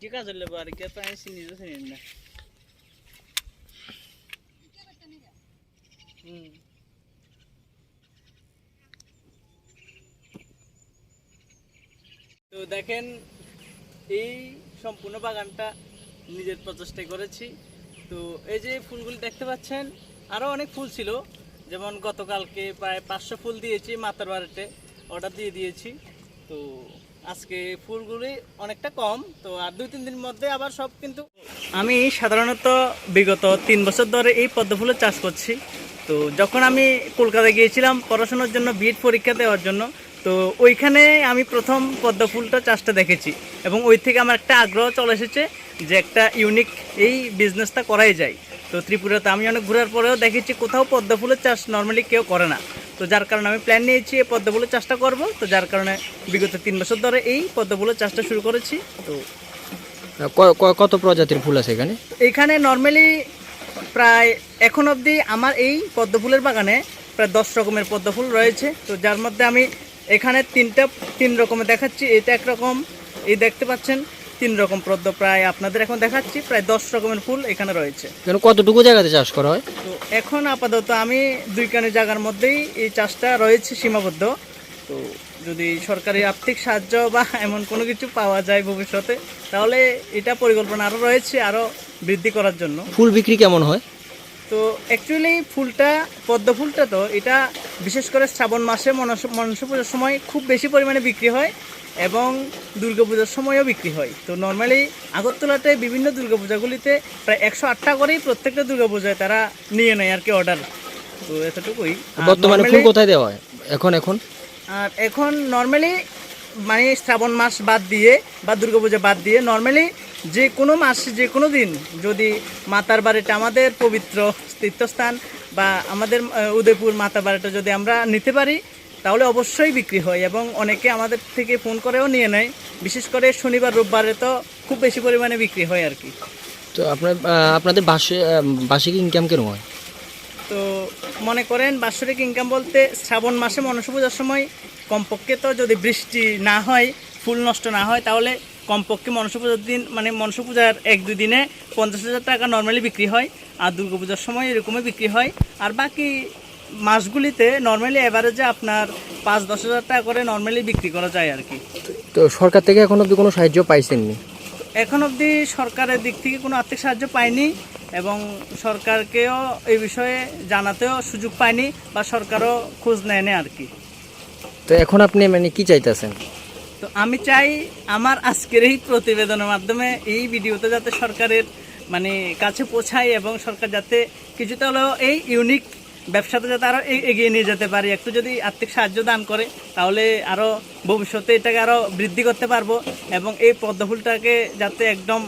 কি কাজ হলে পারে কে তো আমি চিনি না হুম তো দেখেন, এই সম্পূর্ণ বাগানটা নিজের প্রচেষ্টায় করেছি। তো এই যে ফুলগুলি দেখতে পাচ্ছেন আরও অনেক ফুল ছিল। যেমন গতকালকে প্রায় পাঁচশো ফুল দিয়েছি মাতার বাড়িতে, অর্ডার দিয়ে দিয়েছি। তো আজকে ফুলগুলি অনেকটা কম, তো আর দুই, তিন দিন মধ্যে আবার সব কিন্তু আমি সাধারণত বিগত তিন বছর ধরে এই পদ্ম ফুলের চাষ করছি। তো যখন আমি কলকাতায় গিয়েছিলাম পড়াশোনার জন্য বিএড পরীক্ষা দেওয়ার জন্য, তো ওইখানে আমি প্রথম পদ্ম ফুলটা চাষটা দেখেছি এবং ওই থেকে আমার একটা আগ্রহ চলে এসেছে যে একটা ইউনিক এই বিজনেসটা করাই যায়। তো ত্রিপুরাতে আমি অনেক ঘোরার পরেও দেখেছি কোথাও পদ্ম ফুলের চাষ নর্মালি কেউ করে না। তো যার কারণে আমি প্ল্যান নিয়েছি এই পদ্ম ফুলের চাষটা করব। তো যার কারণে বিগত তিন বছর ধরে এই পদ্ম ফুলের চাষটা শুরু করেছি। তো কত প্রজাতির ফুল আছে এখানে? এইখানে নর্মালি প্রায় এখন অবধি আমার এই পদ্ম ফুলের বাগানে প্রায় দশ রকমের পদ্ম ফুল রয়েছে। তো যার মধ্যে আমি এখানে তিনটা তিন রকমের দেখাচ্ছি। এটা একরকম এই দেখতে পাচ্ছেন। তিন রকম পদ্ম প্রায় আপনাদের এখন দেখাচ্ছি প্রায় দশ রকমের ফুল এখানে রয়েছে। এখানে কতটুকু জায়গাতে চাষ করা হয়? তো এখন আপাতত আমি দুই কানি জায়গার মধ্যেই এই চাষটা রয়েছে সীমাবদ্ধ। তো যদি সরকারি আর্থিক সাহায্য বা এমন কোনো কিছু পাওয়া যায় ভবিষ্যতে তাহলে এটা পরিকল্পনা আরও রয়েছে আরও বৃদ্ধি করার জন্য। ফুল বিক্রি কেমন হয়? তো অ্যাকচুয়ালি ফুলটা পদ্ম ফুলটা তো এটা বিশেষ করে শ্রাবণ মাসে মনস মনসা পুজোর সময় খুব বেশি পরিমাণে বিক্রি হয় এবং দুর্গাপূজার সময়ও বিক্রি হয়। তো নর্মালি আগরতলাতে বিভিন্ন দুর্গাপূজাগুলিতে প্রায় একশো আটটা করেই প্রত্যেকটা দুর্গাপূজায় তারা নিয়ে নেয় আর কি অর্ডার তো এতটুকুই। বর্তমানে ফুল কোথায় দেওয়া হয়? এখন এখন? আর এখন নর্মালি মানে শ্রাবণ মাস বাদ দিয়ে বা দুর্গাপূজা বাদ দিয়ে নর্মালি যে কোনো মাস যে কোনো দিন যদি মাতার বাড়িটা আমাদের পবিত্র তীর্থস্থান বা আমাদের উদয়পুর মাতার বাড়িটা যদি আমরা নিতে পারি তাহলে অবশ্যই বিক্রি হয় এবং অনেকে আমাদের থেকে ফোন করেও নিয়ে নেয়। বিশেষ করে শনিবার রোববারে তো খুব বেশি পরিমাণে বিক্রি হয় আর কি। তো আপনার আপনাদের বাসে বার্ষিক ইনকাম কেরম হয়? তো মনে করেন বাৎসরিক ইনকাম বলতে শ্রাবণ মাসে মনসা পূজার সময় কমপক্ষে তো যদি বৃষ্টি না হয় ফুল নষ্ট না হয় তাহলে কমপক্ষে মনসা পূজার দিন মানে মনসা পূজার এক দুই দিনে পঞ্চাশ হাজার টাকা নর্মালি বিক্রি হয়। আর দুর্গা পূজার সময় এরকমই বিক্রি হয়। আর বাকি মাসগুলিতে নর্মালি অ্যাভারেজে আপনার পাঁচ দশ হাজার টাকা করে নর্মালি বিক্রি করা যায় আর কি। তো সরকার থেকে এখন অব্দি কোনো সাহায্য পাইছেননি? এখন অবধি সরকারের দিক থেকে কোনো আর্থিক সাহায্য পাইনি এবং সরকারকেও এই বিষয়ে জানাতেও সুযোগ পায়নি বা সরকারও খোঁজ নেয়নি আর কি। তো এখন আপনি মানে কি চাইতেছেন? তো আমি চাই আমার আজকের এই প্রতিবেদনের মাধ্যমে এই ভিডিওতে যাতে সরকারের মানে কাছে পৌঁছায় এবং সরকার যাতে কিছুটা হলেও এই ইউনিক ব্যবসাতে যাতে আরও এগিয়ে নিয়ে যেতে পারি একটু যদি আর্থিক সাহায্য দান করে তাহলে আরও ভবিষ্যতে এটাকে আরও বৃদ্ধি করতে পারব এবং এই পদ্ম ফুলটাকে যাতে একদম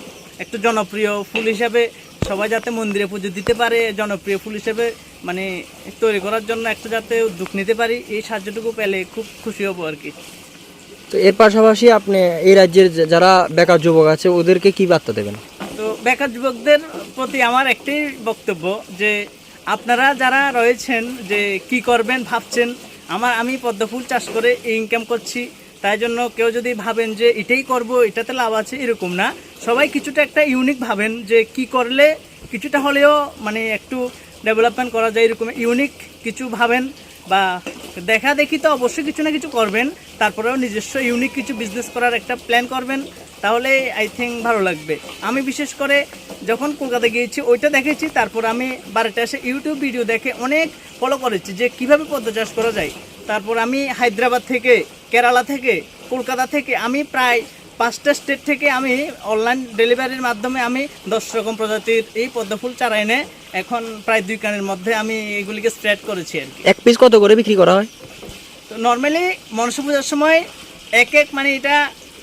একটু জনপ্রিয় ফুল হিসাবে সবাই যাতে মন্দিরে পুজো দিতে পারে জনপ্রিয় ফুল হিসেবে মানে তৈরি করার জন্য একটু যাতে উদ্যোগ নিতে পারি এই সাহায্যটুকু পেলে খুব খুশি হব আর কি। তো এর পাশাপাশি আপনি এই রাজ্যের যারা বেকার যুবক আছে ওদেরকে কি বার্তা দেবেন? তো বেকার যুবকদের প্রতি আমার একটাই বক্তব্য যে আপনারা যারা রয়েছেন যে কি করবেন ভাবছেন, আমার, আমি পদ্মফুল চাষ করে ইনকাম করছি, তাই জন্য কেউ যদি ভাবেন যে এটাই করব, এটাতে লাভ আছে, এরকম না। সবাই কিছুটা একটা ইউনিক ভাবেন যে কি করলে কিছুটা হলেও মানে একটু ডেভেলপমেন্ট করা যায়, এরকম ইউনিক কিছু ভাবেন বা দেখা দেখি তো অবশ্যই কিছু না কিছু করবেন, তারপরেও নিজস্ব ইউনিক কিছু বিজনেস করার একটা প্ল্যান করবেন, তাহলে আই থিঙ্ক ভালো লাগবে। আমি বিশেষ করে যখন কলকাতা গিয়েছি, ওইটা দেখেছি, তারপর আমি বাড়িতে এসে ইউটিউব ভিডিও দেখে অনেক ফলো করেছি যে কীভাবে পদ্ম চাষ করা যায়। তারপর আমি হায়দ্রাবাদ থেকে, কেরালা থেকে, কলকাতা থেকে, আমি প্রায় পাঁচটা স্টেট থেকে আমি অনলাইন ডেলিভারির মাধ্যমে আমি দশ রকম প্রজাতির এই পদ্ম ফুল চারা এনে এখন প্রায় দুই কানের মধ্যে আমি এগুলিকে স্প্রেড করেছি আর কি। এক পিস কত করে বিক্রি করা হয়? তো নর্মালি মনসা পূজার সময় এক এক মানে এটা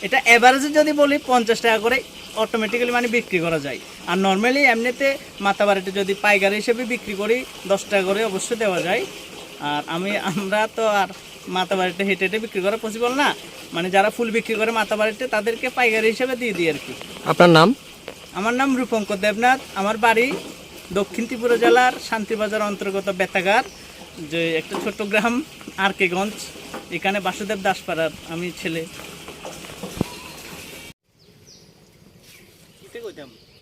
এটা অ্যাভারেজে যদি বলি পঞ্চাশ টাকা করে অটোমেটিক্যালি মানে বিক্রি করা যায়। আর নর্মালি এমনিতে মাথা বাড়িতে যদি পাইকারি হিসেবে বিক্রি করি দশ টাকা করে অবশ্যই দেওয়া যায়। আর আমি আমরা তো আর মাথা বাড়িতে হেঁটে হেঁটে বিক্রি করা পসিবল না। মানে যারা ফুল বিক্রি করে মাথা বাড়িতে তাদেরকে পাইকারি হিসেবে দিয়ে দিই আর কি। আপনার নাম? আমার নাম রূপঙ্কর দেবনাথ। আমার বাড়ি দক্ষিণ ত্রিপুরা জেলার শান্তিবাজার অন্তর্গত বেতাগার যে একটা ছোট্ট গ্রাম আর কেগঞ্জ এখানে বাসুদেব দাসপাড়ার আমি ছেলে।